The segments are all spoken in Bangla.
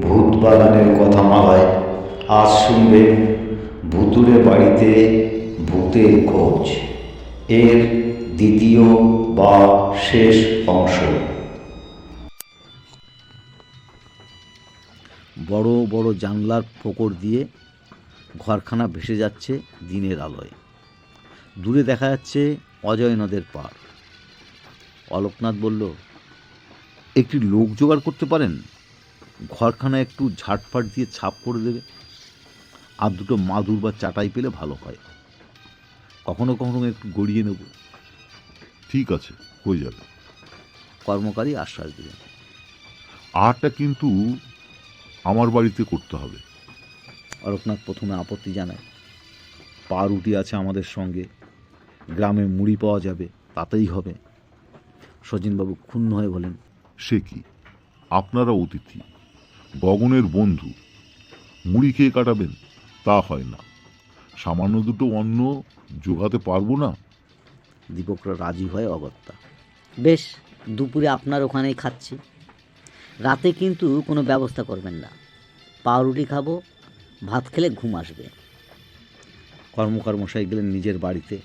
ভূত বাগানের কথা মালায়। আজ শুনবে ভুতুরে বাড়িতে ভূতের খোঁজ। এর দ্বিতীয় বা শেষ অংশ। বড় বড় জানলার ফোকর দিয়ে ঘরখানা ভেসে যাচ্ছে দিনের আলোয়। দূরে দেখা যাচ্ছে অজয় নদের পার অলোকনাথ বলল, একটি লোক জোগাড় করতে পারেন? ঘরখানা একটু ঝাটফাট দিয়ে ছাপ করে দেবে। আর দুটো মাদুর বা চাটাই পেলে ভালো হয়। কখনো কখনো একটু গড়িয়ে নেব। ঠিক আছে হয়ে যাবে। কর্মকারী আশ্বাস দিলেন। আরটা কিন্তু আমার বাড়িতে করতে হবে। অলোকনাথ প্রথমে আপত্তি জানায়। পাউরুটি আছে আমাদের সঙ্গে। গ্রামে মুড়ি পাওয়া যাবে তাতেই হবে। সচিনবাবু ক্ষুণ্ণ হয়ে বলেন সে কি? আপনারা অতিথি। গগনের বন্ধু। মুড়ি খেয়ে কাটাবেন, তা হয় না। সামান্য দুটো অন্ন জোগাতে পারব না? দীপকরা রাজি হয় অগত্যা। বেশ, দুপুরে আপনার ওখানেই খাচ্ছি। রাতে কিন্তু কোনো ব্যবস্থা করবেন না। পাউরুটি খাব, ভাত খেলে ঘুম আসবে। কর্মকার মশাই গেলেন নিজের বাড়িতে।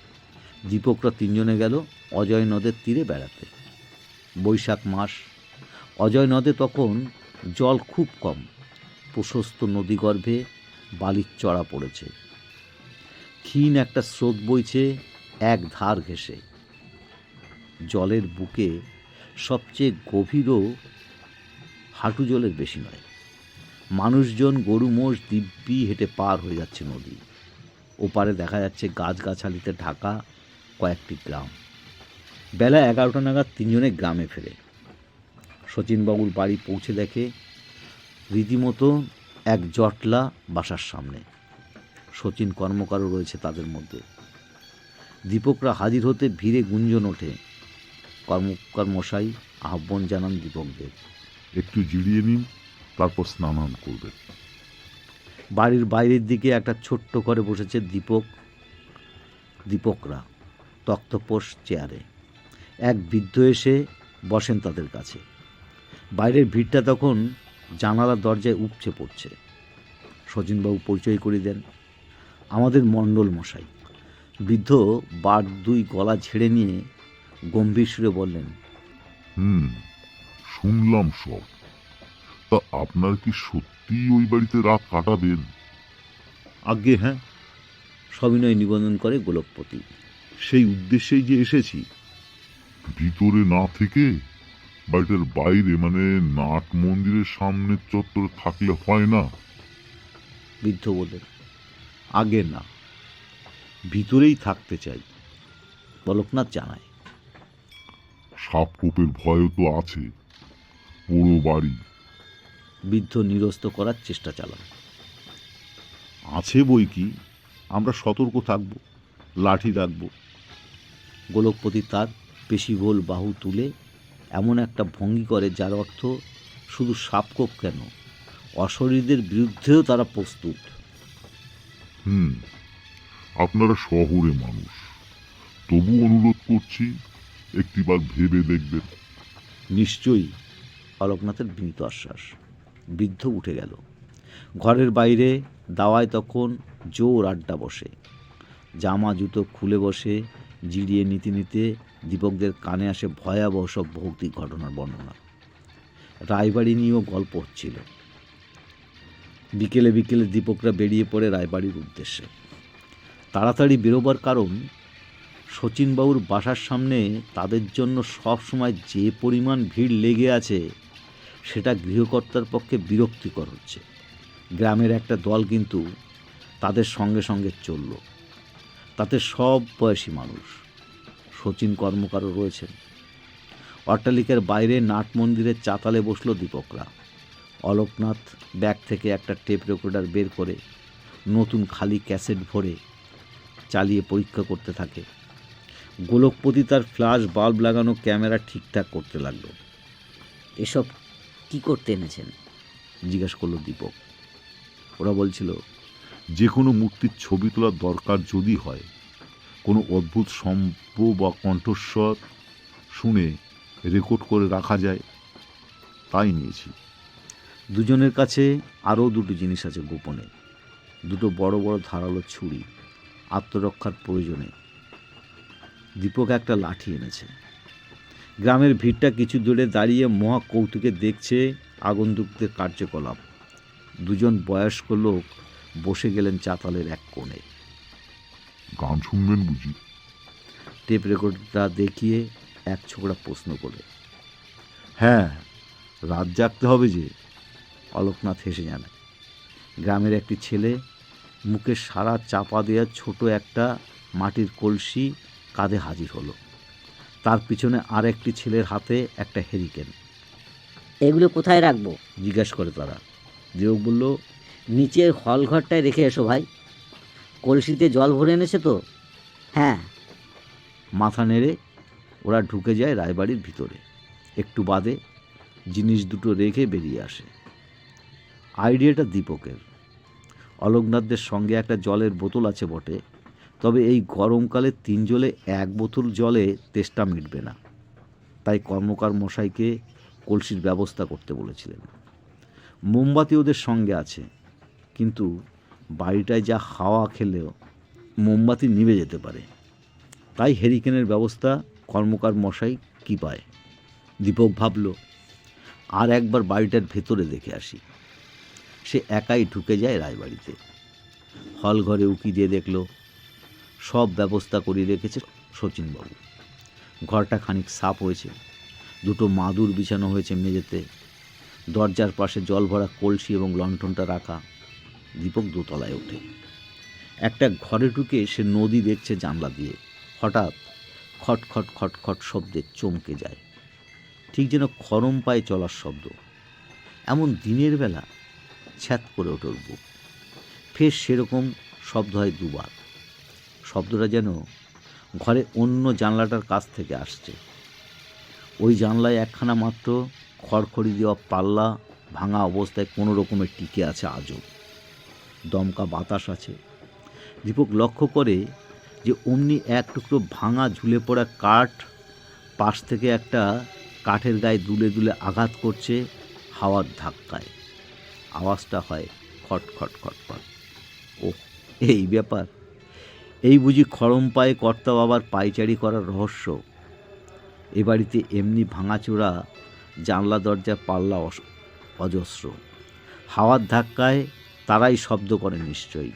দীপকরা তিনজনে গেল অজয় নদের তীরে বেড়াতে। বৈশাখ মাস, অজয় নদে তখন জল খুব কম। প্রশস্ত নদীগর্ভে বালির চড়া পড়েছে। ক্ষীণ একটা স্রোত বইছে, এক ধার ঘেঁষে। জলের বুকে সবচেয়ে গভীরও হাঁটু জলের বেশি নয়। মানুষজন গরু মোষ দিব্যি হেঁটে পার হয়ে যাচ্ছে নদী। ওপারে দেখা যাচ্ছে গাছগাছালিতে ঢাকা কয়েকটি গ্রাম। বেলা এগারোটা নাগাদ তিনজনে গ্রামে ফেরে। শচীনবাবুর বাড়ি পৌঁছে দেখে রীতিমতো এক জটলা বাসার সামনে। শচীন কর্মকারও রয়েছে তাদের মধ্যে। দীপকরা হাজির হতে ভিড়ে গুঞ্জন ওঠে। কর্মকার মশাই আহ্বান জানান দীপকদের। একটু জিরিয়ে নিন তারপর স্নানান করবেন। বাড়ির বাইরের দিকে একটা ছোট্ট করে বসেছে দীপক। দীপকরা তক্তপোষ চেয়ারে। এক বৃদ্ধ এসে বসেন তাদের কাছে। বাইরের ভিড়টা তখন জানালার দরজায় উপচে পড়ছে। সচিনবাবু পরিচয় করে দেন। আমাদের মণ্ডল মশাই। বৃদ্ধ বার দুই গলা ঝেড়ে নিয়ে গম্ভীর সুরে বললেন হুম শুনলাম সব। তা আপনার কি সত্যি ওই বাড়িতে রাত কাটাবেন? আজ্ঞে হ্যাঁ। সবিনয় নিবেদন করে গোলকপতি। সেই উদ্দেশ্যেই যে এসেছি। ভিতরে না থেকে বাড়িটার বাইরে মানে নাট মন্দিরের সামনের চত্বরে থাকলে হয় না? বৃদ্ধ বললেন আগে না ভিতরেই থাকতে চাই বলকনাথ জানায়। সাপ কোপের ভয়ও তো আছে পুরো বাড়ি। বৃদ্ধ নিরস্ত করার চেষ্টা চালান। আছে বই কি? আমরা সতর্ক থাকব লাঠি রাখব। গোলকপতি তার পেশিভোল বাহু তুলে এমন একটা ভঙ্গি করে যার অর্থ শুধু সাপকোপ কেন? অশরীরদের বিরুদ্ধেও তারা প্রস্তুত। হুম আপনারা শহরে মানুষ। তবু অনুরোধ করছি একটিবার ভেবে দেখবেন। নিশ্চয়ই অলোকনাথের বিনীত আশ্বাস। বৃদ্ধ উঠে গেল। ঘরের বাইরে দাওয়ায় তখন জোর আড্ডা বসে। জামা জুতো খুলে বসে জিরিয়ে নিতে নিতে দীপকদের কানে আসে ভয়াবহ সব ভৌতিক ঘটনার বর্ণনা। রায়বাড়ি নিয়েও গল্প হচ্ছিল। বিকেলে বিকেলে দীপকরা বেরিয়ে পড়ে রায়বাড়ির উদ্দেশ্যে। তাড়াতাড়ি বেরোবার কারণ, শচীনবাবুর বাসার সামনে তাদের জন্য সব সময় যে পরিমাণ ভিড় লেগে আছে, সেটা গৃহকর্তার পক্ষে বিরক্তিকর হচ্ছে। গ্রামের একটা দল কিন্তু তাদের সঙ্গে সঙ্গে চলল। তাতে সব বয়সী মানুষ। শচীন কর্মকারও রয়েছেন। অট্টালিকার বাইরে নাট মন্দিরের চাতালে বসল দীপকরা। অলোকনাথ ব্যাগ থেকে একটা টেপ রেকর্ডার বের করে নতুন খালি ক্যাসেট ভরে চালিয়ে পরীক্ষা করতে থাকে। গোলকপতি তার ফ্ল্যাশ বাল্ব লাগানো ক্যামেরা ঠিকঠাক করতে লাগল। এসব কি করতে এনেছেন? জিজ্ঞেস করল দীপক। ওরা বলছিল যে কোনো মূর্তির ছবি তোলার দরকার যদি হয় কোনো অদ্ভুত শব্দ বা কণ্ঠস্বর শুনে রেকর্ড করে রাখা যায়, তাই নিয়েছি। দুজনের কাছে আরও দুটো জিনিস আছে গোপনে। দুটো বড় বড় ধারালো ছুরি, আত্মরক্ষার প্রয়োজনে। দীপক একটা লাঠি এনেছে। গ্রামের ভিড়টা কিছু দূরে দাঁড়িয়ে মহা কৌতুকে দেখছে আগন্তুকদের কার্যকলাপ। দুজন বয়স্ক লোক বসে গেলেন চাতালের এক কোণে। গান শুনবেন বুঝি। টেপ রেকর্ডটা দেখিয়ে এক ছোকরা প্রশ্ন করে হ্যাঁ রাত জাগতে হবে যে অলোকনাথ হেসে জানায় গ্রামের একটি ছেলে মুখে সারা চাপা দেওয়া ছোট একটা মাটির কলসি কাঁধে হাজির হলো। তার পিছনে আর একটি ছেলের হাতে একটা হেরিকেন এগুলো কোথায় রাখব? জিজ্ঞাসা করে তারা। দিয়ক বলল নিচের হল ঘরটায় রেখে এসো ভাই। কলসিতে জল ভরে এনেছে তো? হ্যাঁ। মাথা নেড়ে ওরা ঢুকে যায় রায়বাড়ির ভিতরে। একটু বাদে জিনিস দুটো রেখে বেরিয়ে আসে। আইডিয়াটা দীপকের। অলোকনাথদের সঙ্গে একটা জলের বোতল আছে বটে, তবে এই গরমকালে তিন জলে এক বোতল জলে তেষ্টা মিটবে না। তাই কর্মকার মশাইকে কলসির ব্যবস্থা করতে বলেছিলেন। মোমবাতি ওদের সঙ্গে আছে, কিন্তু বাড়িটায় যা হাওয়া খেলেও মোমবাতি নিভে যেতে পারে। তাই হেরিকেনের ব্যবস্থা কর্মকার মশাই কি পায়? দীপক ভাবল, আর একবার বাড়িটার ভেতরে দেখে আসি। সে একাই ঢুকে যায় রায়বাড়িতে। হল ঘরে উকি দিয়ে দেখল, সব ব্যবস্থা করিয়ে রেখেছে শচীনবাবু। ঘরটা খানিক সাফ হয়েছে, দুটো মাদুর বিছানো হয়েছে মেঝেতে। দরজার পাশে জল ভরা কলসি এবং লণ্ঠনটা রাখা। দীপক দোতলায় ওঠে। একটা ঘরে ঢুকে সে নদী দেখছে জানলা দিয়ে। হঠাৎ খট খট খট খট শব্দে চমকে যায়। ঠিক যেন খরম পায়ে চলার শব্দ। এমন দিনের বেলা ছ্যাত করে ওঠে বুক। ফের সেরকম শব্দ হয় দুবার। শব্দটা যেন ঘরে অন্য জানলাটার কাছ থেকে আসছে। ওই জানলায় একখানা মাত্র খড়খড়ি দেওয়া পাল্লা ভাঙা অবস্থায় কোনো রকমের টিকে আছে আজও। দমকা বাতাস আছে। দীপক লক্ষ্য করে যে অমনি এক টুকরো ভাঙা ঝুলে পড়া কাঠ পাশ থেকে একটা কাঠের গায়ে দুলে দুলে আঘাত করছে হাওয়ার ধাক্কায়। আওয়াজটা হয় খট খট খট খট। ও এই ব্যাপার। এই বুঝি খরম পায়ে কর্তা বাবার পাইচারি করার রহস্য। এ বাড়িতে এমনি ভাঙাচোরা জানলা দরজার পাল্লা অজস্র। হাওয়ার ধাক্কায় তারাই শব্দ করে নিশ্চয়ই।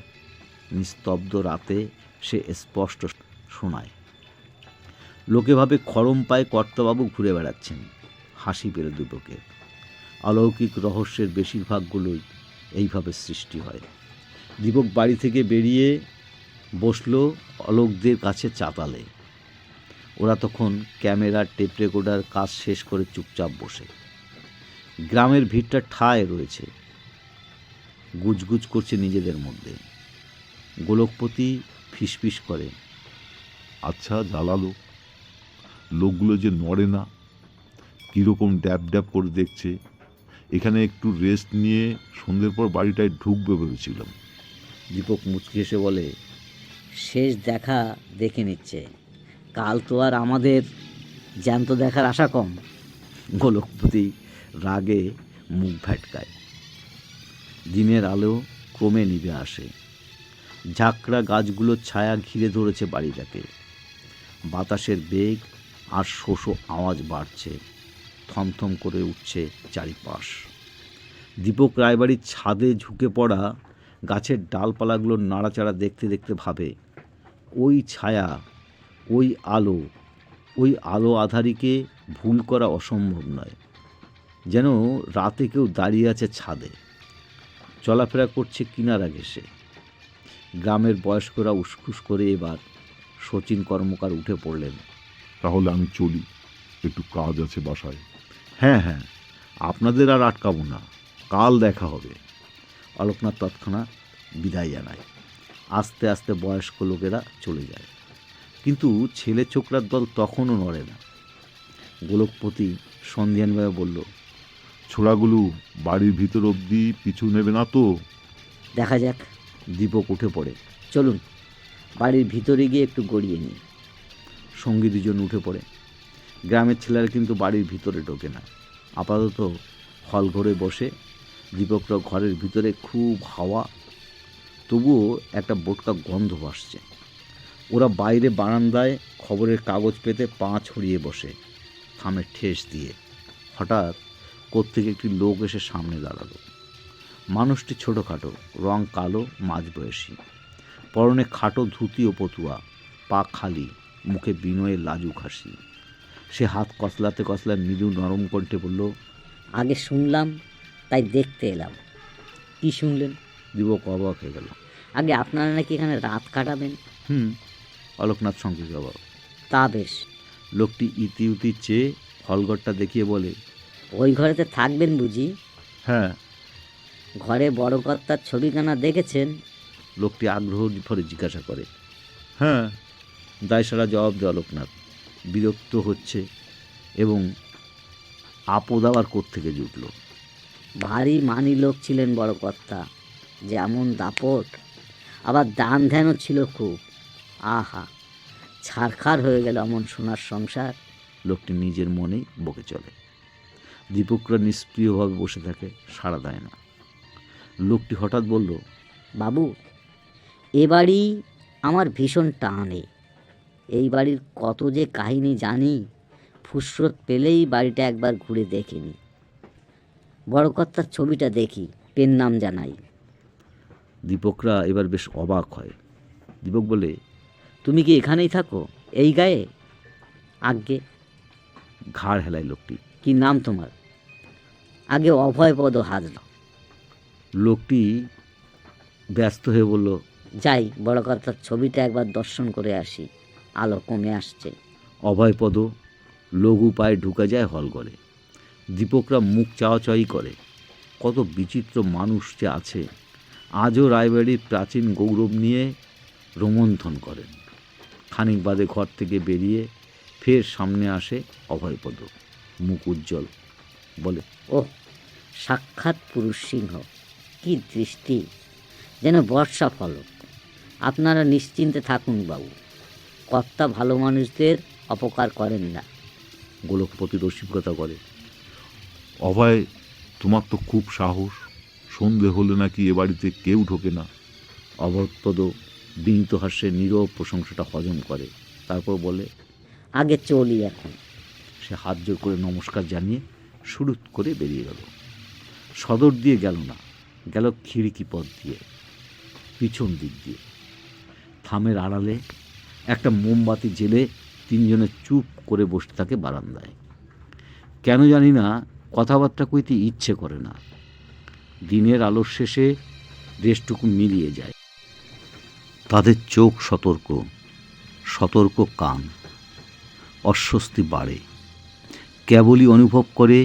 নিস্তব্ধ রাতে সে স্পষ্ট শোনায়। লোকে ভাবে খরম পায়ে কর্তাবাবু ঘুরে বেড়াচ্ছেন। হাসি পেরে দুটোকে অলৌকিক রহস্যের বেশিরভাগগুলোই এইভাবে সৃষ্টি হয়। দীপক বাড়ি থেকে বেরিয়ে বসল অলোকদের কাছে চাতালে। ওরা তখন ক্যামেরা, টেপ রেকর্ডার, কাজ শেষ করে চুপচাপ বসে। গ্রামের ভিড়টা ঠায় রয়েছে। গুজগুজ করছে নিজেদের মধ্যে। গোলকপতি ফিসফিস করে। আচ্ছা জ্বালালো। লোকগুলো যে নড়ে না কীরকম ড্যাব ড্যাব করে দেখছে। এখানে একটু রেস্ট নিয়ে সন্ধ্যের পর বাড়িটায় ঢুকবে ভেবেছিলাম। দীপক মুচকি এসে বলে শেষ দেখা দেখে নিচ্ছে। কাল তো আর আমাদের জ্যান্ত দেখার আশা কম। গোলকপতি রাগে মুখ ভ্যাটকায় দিনের আলো ক্রমে নিভে আসে। ঝাঁকড়া গাছগুলোর ছায়া ঘিরে ধরেছে বাড়িটাকে। বাতাসের বেগ আর শোষো আওয়াজ বাড়ছে। থমথম করে উঠছে চারিপাশ। দীপক রায়বাড়ির ছাদে ঝুঁকে পড়া গাছের ডালপালাগুলোর নাড়াচাড়া দেখতে দেখতে ভাবে, ওই ছায়া, ওই আলো ওই আলো আধারিকে ভুল করা অসম্ভব নয়। যেন রাতে কেউ দাঁড়িয়ে আছে ছাদে। চলাফেরা করছে কিনারা ঘেসে গ্রামের বয়স্করা উসখুস করে এবার শচীন কর্মকার উঠে পড়লেন। তাহলে আমি চলি একটু কাজ আছে বাসায়। হ্যাঁ হ্যাঁ আপনাদের আর আটকাবো না কাল দেখা হবে। অলোকনাথ তৎক্ষণাৎ বিদায় জানায়। আস্তে আস্তে বয়স্ক লোকেরা চলে যায়। কিন্তু ছেলে ছোকরার দল তখনও নড়ে না। গোলকপতি সন্ধিয়ানভাবে বলল ছোড়াগুলো বাড়ির ভিতর অবধি পিছু নেবে না তো? দেখা যাক, দীপক উঠে পড়ে। চলুন, বাড়ির ভিতরে গিয়ে একটু গড়িয়ে নিই। সঙ্গী দুজন উঠে পড়ে। গ্রামের ছেলেরা কিন্তু বাড়ির ভিতরে ঢোকে না। আপাতত হল ঘরে বসে দীপকরা ঘরের ভিতরে খুব হাওয়া, তবুও একটা বোটকা গন্ধ ভাসছে ওরা বাইরে বারান্দায় খবরের কাগজ পেতে পা ছড়িয়ে বসে, থামে ঠেস দিয়ে। হঠাৎ কোত্থেকে একটি লোক এসে সামনে দাঁড়াল। মানুষটি ছোটোখাটো রং কালো মাঝবয়সী পরনে খাটো ধুতি ও পতুয়া পা খালি মুখে বিনয়ের লাজুক হাসি। সে হাত কসলাতে কসলায় মৃদু নরম কণ্ঠে বলল আগে শুনলাম তাই দেখতে এলাম। কি শুনলেন? দিবক অবাক হয়ে গেল। আগে আপনারা নাকি এখানে রাত কাটাবেন? হুম অলোকনাথ সংকেত অবাক তা বেশ। লোকটি ইতি উতি চেয়ে হলঘরটা দেখিয়ে বলে ওই ঘরেতে থাকবেন বুঝি? হ্যাঁ। ঘরে বড় কর্তার ছবিখানা দেখেছেন? লোকটি আগ্রহ ভরে জিজ্ঞাসা করে। হ্যাঁ দায়সারা জবাব দেয় অলোকনাথ বিরক্ত হচ্ছে এবং আপদ আবার থেকে জুটল? ভারী মানি লোক ছিলেন বড় কর্তা যেমন দাপট। আবার দান ধ্যানও ছিল খুব। আহা ছারখার হয়ে গেল এমন সোনার সংসার। লোকটি নিজের মনেই বকে চলে। দীপকরা নিষ্প্রিয়ভাবে বসে থাকে সাড়া দেয় না। লোকটি হঠাৎ বলল বাবু এ বাড়ি আমার ভীষণ টানে। এই বাড়ির কত যে কাহিনী জানি ফুসরত পেলেই বাড়িটা একবার ঘুরে দেখিনি বড় কর্তার ছবিটা দেখি পেন নাম জানাই। দীপকরা এবার বেশ অবাক হয়। দীপক বলে তুমি কি এখানেই থাকো এই গায়ে? আগে ঘাড় হেলায় লোকটি কি নাম তোমার? আগে অভয়পদ হাজল। লোকটি ব্যস্ত হয়ে বলল যাই বড় কর্তার ছবিটা একবার দর্শন করে আসি। আলো কমে আসছে। অভয়পদ লঘু পায়ে ঢুকে যায় হলঘরে দীপকরা মুখ চাওয়াচাই করে। কত বিচিত্র মানুষ যে আছে। আজও রায়বাড়ির প্রাচীন গৌরব নিয়ে রোমন্থন করেন। খানিক বাদে ঘর থেকে বেরিয়ে ফের সামনে আসে অভয়পদ মুখ উজ্জ্বল। বলে ও সাক্ষাৎ পুরুষ সিংহ। কী দৃষ্টি! যেন বর্ষা ফলক। আপনারা নিশ্চিন্তে থাকুন বাবু। কর্তা ভালো মানুষদের অপকার করেন না। গোলকপতি রসিকতা করে অভয় তোমার তো খুব সাহস। সন্ধে হলে নাকি এ বাড়িতে কেউ ঢোকে না। অভয়পদ বিনীত হাস্যে নীরব প্রশংসাটা হজম করে। তারপর বলে আগে চলি এখন। সে হাত জোর করে নমস্কার জানিয়ে শুরু করে বেরিয়ে গেল। সদর দিয়ে গেল না, গেল খিড়কি পথ দিয়ে, পিছন দিক দিয়ে। থামের আড়ালে একটা মোমবাতি জেলে তিনজনে চুপ করে বসে থাকে বারান্দায়। কেন জানি না, কথাবার্তা কইতে ইচ্ছে করে না। দিনের আলোর শেষে দেশটুকু মিলিয়ে যায়। তাদের চোখ সতর্ক সতর্ক কান, অস্বস্তি বাড়ে। কেবলই অনুভব করে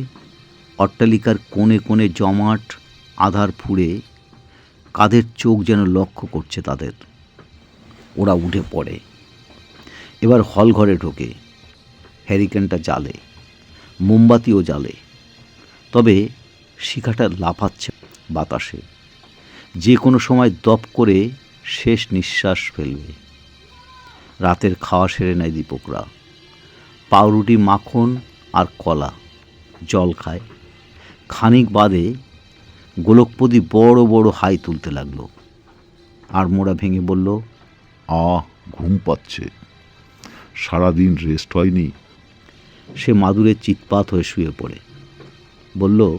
অট্টালিকার কোণে কোণে জমাট, আধার ফুঁড়ে কাদের চোখ যেন লক্ষ্য করছে তাদের। ওরা উঠে পড়ে। এবার হল ঘরে ঢোকে। হ্যারিকেনটা জ্বালে। মোমবাতিও জ্বালে। তবে শিখাটা লাফাচ্ছে বাতাসে। যে কোনো সময় দপ করে শেষ নিঃশ্বাস ফেলবে। রাতের খাওয়া সেরে নেয় দীপকরা। পাউরুটি, মাখন আর কলা জল খায়। খানিক বাদে গোলকপতি বড় বড় হাই তুলতে লাগল। আর মোড়া ভেঙে বলল আহ ঘুম পাচ্ছে। সারাদিন রেস্ট হয়নি। সে মাদুরের চিৎপাত হয়ে শুয়ে পড়ে। বলল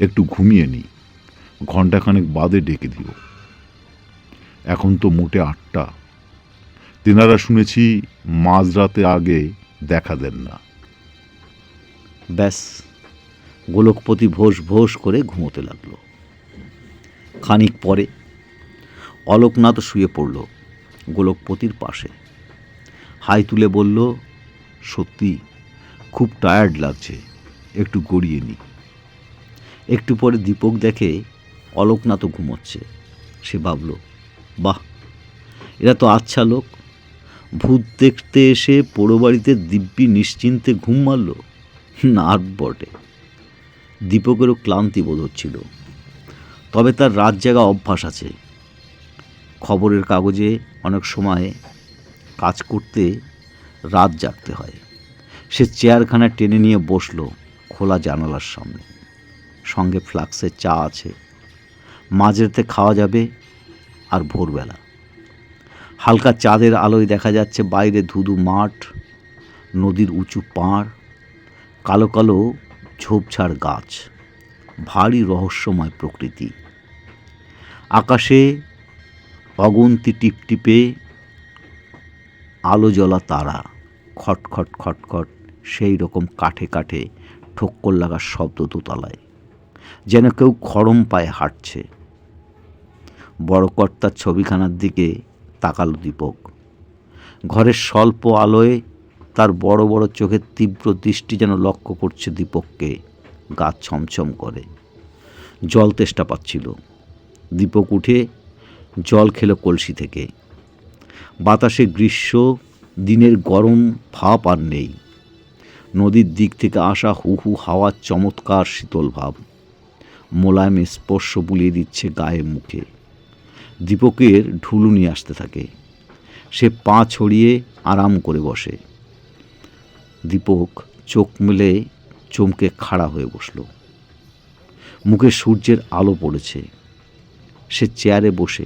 একটু ঘুমিয়ে নি। ঘন্টাখানেক বাদে ডেকে দিও। এখন তো মোটে আটটা। তেনারা শুনেছি মাঝরাতে আগে দেখা দেন না। ব্যাস। গোলকপতি ভোস ভোস করে ঘুমোতে লাগল। খানিক পরে অলোকনাথ শুয়ে পড়ল গোলকপতির পাশে। হাই তুলে বলল, সত্যি, খুব টায়ার্ড লাগছে, একটু গড়িয়ে নি। একটু পরে দীপক দেখে অলোকনাথও ঘুমোচ্ছে। সে ভাবল, বাহ, এরা তো আচ্ছা লোক। ভূত দেখতে এসে পোড়ো বাড়িতে দিব্যি নিশ্চিন্তে ঘুম মারল। নার্ভ বটে। দীপকেরও ক্লান্তি বোধ হচ্ছিল। তবে তার রাত জাগা অভ্যাস আছে। খবরের কাগজে অনেক সময় কাজ করতে রাত জাগতে হয়। সে চেয়ারখানা টেনে নিয়ে বসল খোলা জানালার সামনে। সঙ্গে ফ্লাক্সের চা আছে। মাঝরাতে খাওয়া যাবে আর ভোরবেলা। হালকা চাঁদের আলোয় দেখা যাচ্ছে বাইরে ধুধু মাঠ, নদীর উঁচু পাড়, কালো কালো ঝোপঝাড় গাছ, ভারী রহস্যময় প্রকৃতি। আকাশে অগন্তি টিপটিপে আলো জ্বলা তারা খটখট খটখট সেই রকম কাঠে কাঠে ঠক্কর লাগার শব্দ দোতলায়, যেন কেউ খড়ম পায়ে হাঁটছে। বড় কর্তার ছবিখানার দিকে তাকালো দীপক। ঘরের স্বল্প আলোয় তার বড় বড় চোখের তীব্র দৃষ্টি যেন লক্ষ্য করছে দীপককে, গা ছমছম করে। জল তেষ্টা পাচ্ছিল। দীপক উঠে জল খেলো কলসি থেকে। বাতাসে গ্রীষ্ম, দিনের গরম ভাব আর নেই। নদীর দিক থেকে আসা হু হু হাওয়ার চমৎকার শীতল ভাব। মোলায়েম স্পর্শ বুলিয়ে দিচ্ছে গায়ে মুখে। দীপকের ঢুলুনি আসতে থাকে। সে পা ছড়িয়ে আরাম করে বসে। দীপক চোখ মেলে চমকে খাড়া হয়ে বসল। মুখে সূর্যের আলো পড়েছে। সে চেয়ারে বসে।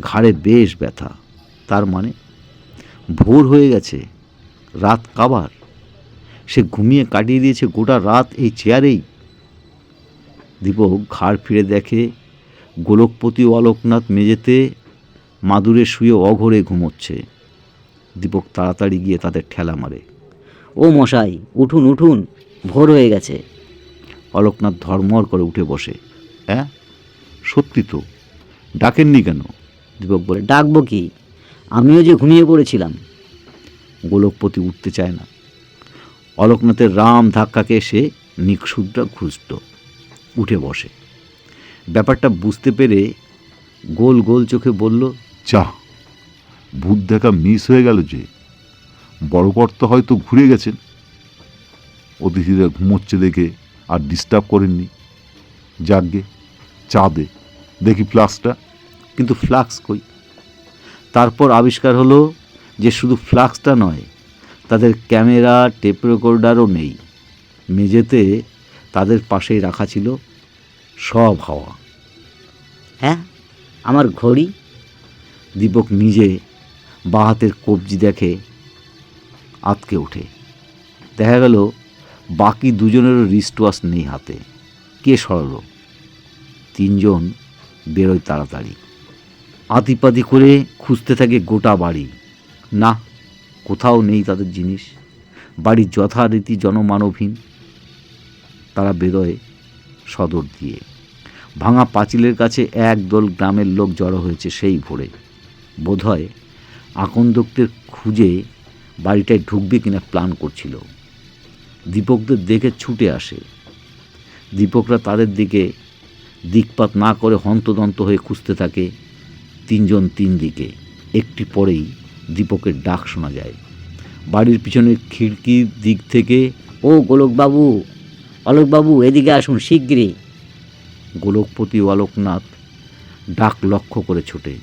ঘাড়ে বেশ ব্যথা। তার মানে ভোর হয়ে গেছে। রাত কাবার? সে ঘুমিয়ে কাটিয়ে দিয়েছে গোটা রাত এই চেয়ারেই। দীপক ঘাড় ফিরে দেখে গোলকপতি ও অলোকনাথ মেঝেতে মাদুরে শুয়ে অঘরে ঘুমোচ্ছে। দীপক তাড়াতাড়ি গিয়ে তাদের ঠেলা মারে। ও মশাই উঠুন উঠুন ভোর হয়ে গেছে। অলোকনাথ ধর্মর করে উঠে বসে। হ্যাঁ সত্যি তো। ডাকেননি কেন? দীপক বলে ডাকবো কি? আমিও যে ঘুমিয়ে পড়েছিলাম। গোলকপতি উঠতে চায় না। অলোকনাথের রাম ধাক্কাকে এসে নিকশুদ্রা ঘুষত উঠে বসে। ব্যাপারটা বুঝতে পেরে গোল গোল চোখে বলল চা ভূত দেখা মিস হয়ে গেল যে। বড় কর্তা হয়তো ঘুরে গেছেন। অতিথিরা ঘুমোচ্ছে দেখে আর ডিস্টার্ব করেননি। যাকগে, চা দে, দেখি ফ্লাক্সটা কিন্তু ফ্লাক্স কই? তারপর আবিষ্কার হলো যে শুধু ফ্লাক্সটা নয়, তাদের ক্যামেরা টেপ রেকর্ডারও নেই। মেঝেতে তাদের পাশেই রাখা ছিল সব হাওয়া। হ্যাঁ আমার ঘড়ি? দীপক নিজে বাঁ হাতের কবজি দেখে আতকে ওঠে। দেখা গেল, বাকি দুজনেরও রিস্ট ওয়াশ নেই হাতে। কে সরল? তিনজন বেরোয় তাড়াতাড়ি। আতিপাতি করে খুঁজতে থাকে গোটা বাড়ি। না, কোথাও নেই তাদের জিনিস। বাড়ি যথারীতি জনমানবহীন। তারা বেরোয় সদর দিয়ে। ভাঙা পাঁচিলের কাছে একদল গ্রামের লোক জড়ো হয়েছে সেই ভোরে। বোধহয় আকন্দকদের খুঁজে বাড়িটায় ঢুকবে কিনা প্ল্যান করছিল। দীপকদের দেখে ছুটে আসে। দীপকরা তাদের দিকে দিকপাত না করে হন্তদন্ত হয়ে খুঁজতে থাকে তিনজন তিন দিকে। একটি পরেই দীপকের ডাক শোনা যায়। বাড়ির পিছনের খিড়কির দিক থেকে, ও গোলকবাবু অলোকবাবু এদিকে আসুন শিগগিরই। গোলকপতি অলোকনাথ ডাক লক্ষ্য করে ছোটে।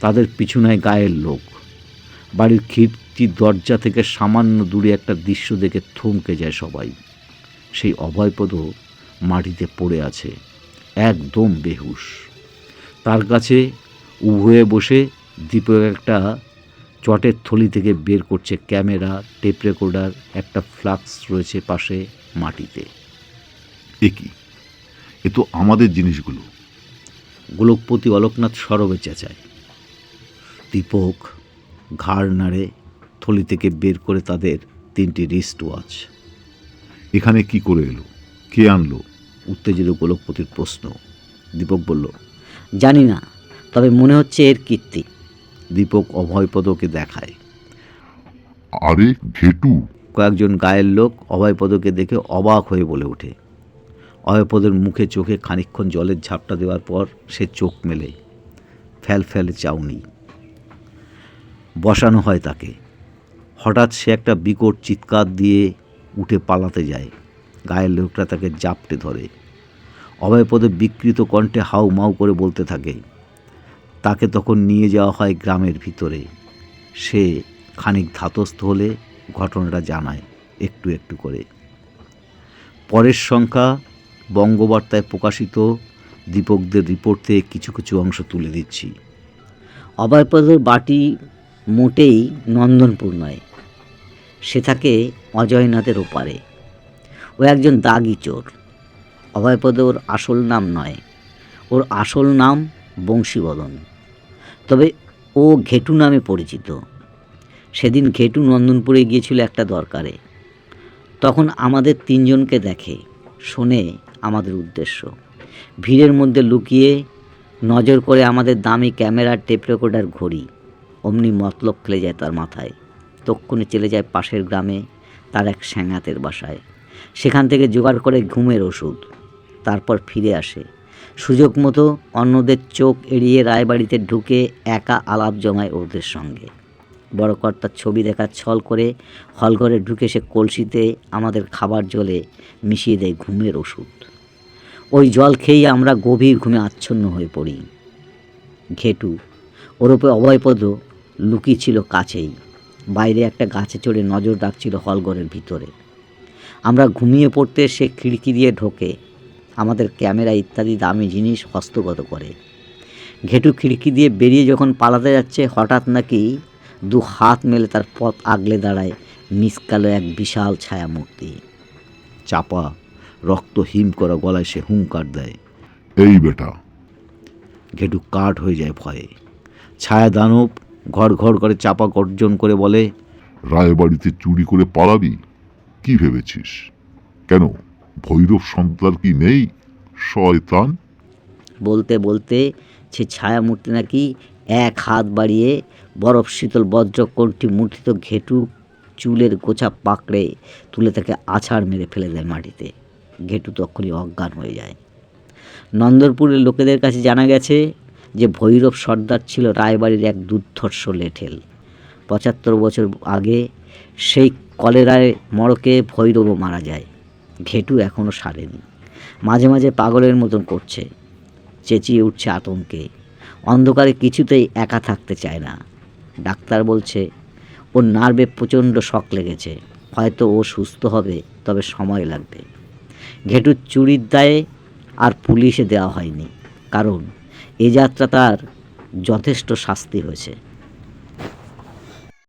তাদের পিছনায় গায়ের লোক। বাড়ির খিড়কির দরজা থেকে সামান্য দূরে একটা দৃশ্য দেখে থমকে যায় সবাই। সেই অভয়পদ মাটিতে পড়ে আছে একদম বেহুশ। তার কাছে উভয়ে বসে দীপক একটা চটের থলি থেকে বের করছে ক্যামেরা টেপ রেকর্ডার একটা ফ্লাক্স রয়েছে পাশে মাটিতে। এ কি? এ তো আমাদের জিনিসগুলো। গোলকপতি অলোকনাথ সরবে চেঁচায়। দীপক ঘাড় নাড়ে থলি থেকে বের করে তাদের তিনটি রিস্ট ওয়াচ এখানে কি করে এলো? কে আনলো? উত্তেজিত গোলকপতির প্রশ্ন। দীপক বলল জানি না তবে মনে হচ্ছে এর কীর্তি। দীপক অভয়পদকে দেখায়। আরে ঘেটু। কয়েকজন গায়ের লোক অভয়পদকে দেখে অবাক হয়ে বলে ওঠে। অভয়পদের মুখে চোখে খানিকক্ষণ জলের ঝাপটা দেওয়ার পর সে চোখ মেলে। ফ্যাল ফ্যাল চাউনি। বসানো হয় তাকে। হঠাৎ সে একটা বিকট চিৎকার দিয়ে উঠে পালাতে যায়। গায়ের লোকটা তাকে জাপটে ধরে। অভয়পদে বিকৃত কণ্ঠে হাউ মাউ করে বলতে থাকে, তাকে তখন নিয়ে যাওয়া হয় গ্রামের ভিতরে। সে খানিক ধাতস্থ হলে ঘটনাটা জানায় একটু একটু করে। পরের সংখ্যা বঙ্গবার্তায় প্রকাশিত, দীপকদের রিপোর্ট থেকে কিছু কিছু অংশ তুলে দিচ্ছি। অভয়পদর বাটি মোটেই নন্দনপুর নয়, সে থাকে অজয়নাথের ওপারে। ও একজন দাগি চোর। অভয়পদ ওর আসল নাম নয়, ওর আসল নাম বংশীবদন। তবে ও ঘেটু নামে পরিচিত। সেদিন ঘেটু নন্দনপুরে গিয়েছিল একটা দরকারে। তখন আমাদের তিনজনকে দেখে, শোনে আমাদের উদ্দেশ্য। ভিড়ের মধ্যে লুকিয়ে নজর করে আমাদের দামি ক্যামেরার টেপ রেকর্ডার ঘড়ি। অমনি মতলব খেলে যায় তার মাথায়। তক্ষণে চলে যায় পাশের গ্রামে তার এক স্যাঙাতের বাসায়। সেখান থেকে জোগাড় করে ঘুমের ওষুধ। তারপর ফিরে আসে। সুযোগ মতো অন্যদের চোখ এড়িয়ে রায়বাড়িতে ঢুকে একা আলাপ জমায় ওদের সঙ্গে। বড় কর্তার ছবি দেখা ছল করে হলঘরে ঢুকে সে কলসিতে আমাদের খাবার জলে মিশিয়ে দেয় ঘুমের ওষুধ। ওই জল খেয়েই আমরা গভীর ঘুমে আচ্ছন্ন হয়ে পড়ি। ঘেটু ওরূপে অভয়পদ লুকিয়ে ছিল কাছেই। বাইরে একটা গাছে চড়ে নজর রাখছিল হলঘরের ভিতরে। আমরা ঘুমিয়ে পড়তে সে খিড়কি দিয়ে ঢোকে। আমাদের ক্যামেরা ইত্যাদি দামি জিনিস হস্তগত করে। ঘেটু খিড়কি দিয়ে বেরিয়ে যখন পালাতে যাচ্ছে, হঠাৎ নাকি দু হাত মেলে তার পথ আগলে দাঁড়ায় মিসকালো এক বিশাল ছায়ামূর্তি। চাপা রক্ত হিম করা গলায় সে হুঙ্কার দেয়, এই বেটা। ঘেটু কাঠ হয়ে যায় ভয়ে। ছায়া দানব ঘর ঘর করে চাপা গর্জন করে বলে রায়বাড়িতে চুরি করে পালাবি? কি ভেবেছিস? কেন ভৈরব সন্তান কি নেই? শয়তান? বলতে বলতে সে ছায়ামূর্তি নাকি এক হাত বাড়িয়ে বরফ শীতল বজ্র কণ্ঠি মুঠিত ঘেটু চুলের গোছা পাকড়ে তুলে তাকে আছাড় মেরে ফেলে দেয় মাটিতে। ঘেটু তখনই অজ্ঞান হয়ে যায়। নন্দরপুরের লোকেদের কাছে জানা গেছে যে ভৈরব সর্দার ছিল রায়বাড়ির এক দুর্ধর্ষ লেঠেল। পঁচাত্তর বছর আগে সেই কলেরায় মড়কে ভৈরবও মারা যায়। ঘেটু এখনও সারেনি। মাঝে মাঝে পাগলের মতন করছে। চেঁচিয়ে উঠছে আতঙ্কে। অন্ধকারে কিছুতেই একা থাকতে চায় না। ডাক্তার বলছে, ওর নার্ভে প্রচণ্ড শখ লেগেছে। হয়তো ও সুস্থ হবে, তবে সময় লাগবে। ঘেটুর চুরির দায়ে আর পুলিশে দেওয়া হয়নি। কারণ এ যাত্রা তার যথেষ্ট শাস্তি হয়েছে।